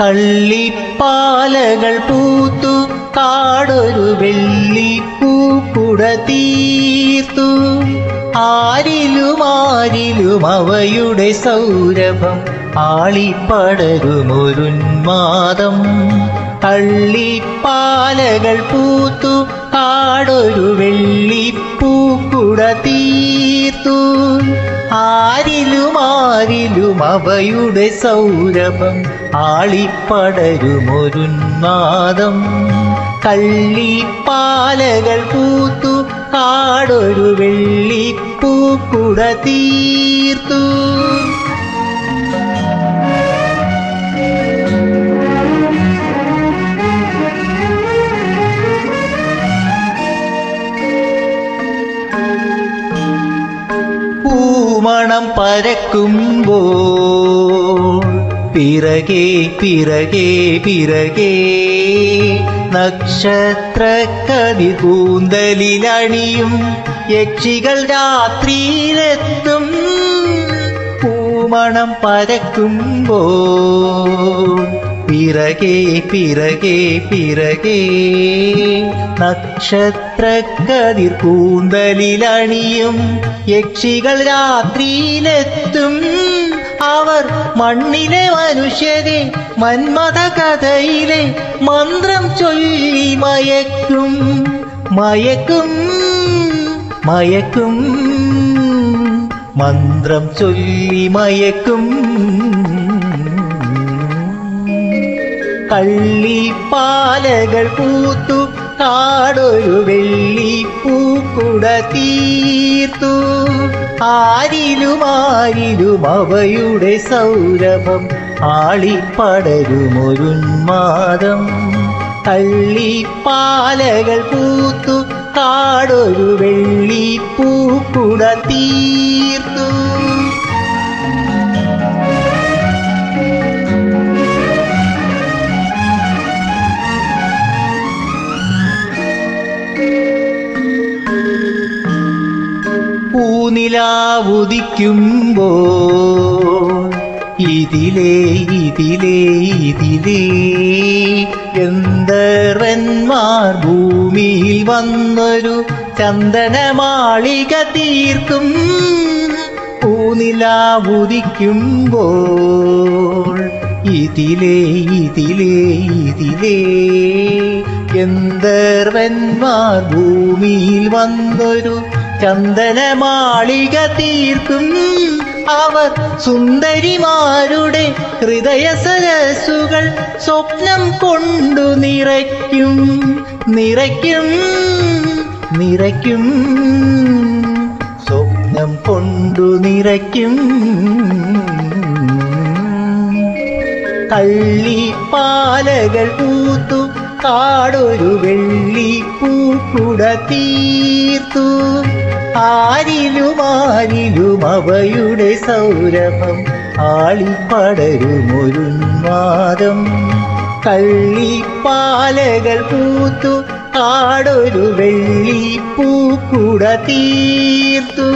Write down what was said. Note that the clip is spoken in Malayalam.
കള്ളിപ്പാലകൾ പൂത്തു കാടൊരു വെള്ളിപ്പൂക്കുട തീർത്തു. ആരിലും ആരിലും അവയുടെ സൗരഭം ആളിപ്പടരുമൊരുന്മാദം കള്ളിപ്പാലകൾ പൂത്തു കാടൊരു ആരിലും ആരിലും അവയുടെ സൗരഭം ആളിപ്പടരുമൊരുന്മാദം കള്ളിപ്പാലകൾ പൂത്തു കാടൊരു വെള്ളിപ്പൂക്കുട തീർത്തു. പൂമണം പരക്കുമ്പോൾ പിറകെ പിറകെ പിറകെ നക്ഷത്ര കവി കൂന്തലിലണിയും യക്ഷികൾ രാത്രിയിലെത്തും. പൂമണം പരക്കുമ്പോൾ പിറകെ പിറകെ പിറകെ. നക്ഷത്രക്കതിർ കൂന്തലിലണിയും യക്ഷികൾ രാത്രിയിലെത്തും. അവർ മണ്ണിലെ മനുഷ്യരെ മന്മത കഥയിലെ മന്ത്രം ചൊല്ലി മയക്കും. മയക്കും മയക്കും. മന്ത്രം ചൊല്ലി മയക്കും. കള്ളിപ്പാലകൾ പൂത്തു കാടൊരു വെള്ളി പൂക്കുട തീർത്തു. ആരിലും ആരിലും അവയുടെ സൗരഭം ആളിപ്പടരുമൊരുന്മാദം. കള്ളിപ്പാലകൾ പൂത്തു കാടൊരു വെള്ളി പൂക്കുട തീർത്തു. പൂനിലാവുദിക്കുമ്പോ ഇതിലേ ഇതിലേ ഇതിലേ ഗന്ധർവന്മാർ ഭൂമിയിൽ വന്നൊരു ചന്ദനമാളിക തീർക്കും. പൂനിലാവുദിക്കുമ്പോൾ ഇതിലേ ഇതിലേ ഇതിലേ ഗന്ധർവന്മാർ ഭൂമിയിൽ വന്നൊരു ചന്ദനമാളിക തീർക്കും അവർ സുന്ദരിമാരുടെ ഹൃദയ സരസുകൾ സ്വപ്നം കൊണ്ടു നിറയ്ക്കും. നിറയ്ക്കും നിറയ്ക്കും. സ്വപ്നം കൊണ്ടു നിറയ്ക്കും. കള്ളിപ്പാലകൾ പൂത്തു കാടൊരു വെള്ളിപ്പൂക്കുട തീർത്തു. ആരിലും ആരിലും അവയുടെ സൗരഭം ആളിപ്പടരുമൊരുന്മാദം. കള്ളിപ്പാലകൾ പൂത്തു കാടൊരു വെള്ളിപ്പൂക്കുട തീർത്തു.